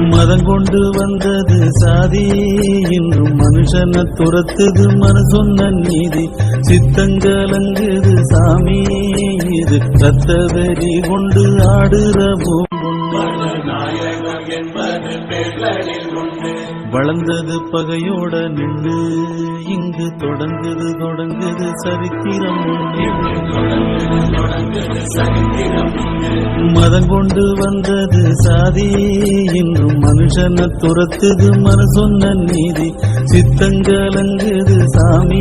மதம் கொண்டு வந்தது சாதி. இன்றும் மனுஷனை துரத்துது மனு சொன்ன நீதி சித்தங்கலங்குது சாமி. இது ரத்த வெறி கொண்டு ஆடுற வளர்ந்தது பகையோட நின்று. இங்கு தொடங்குது தொடங்குது சரித்திரம் ஒன்று. தொடங்குது சரித்திரம் மதம் கொண்டு வந்தது சாதி. இன்றும் மனுஷனை துரத்துது மனு சொன்ன நீதி சித்தங்கலங்குது சாமி.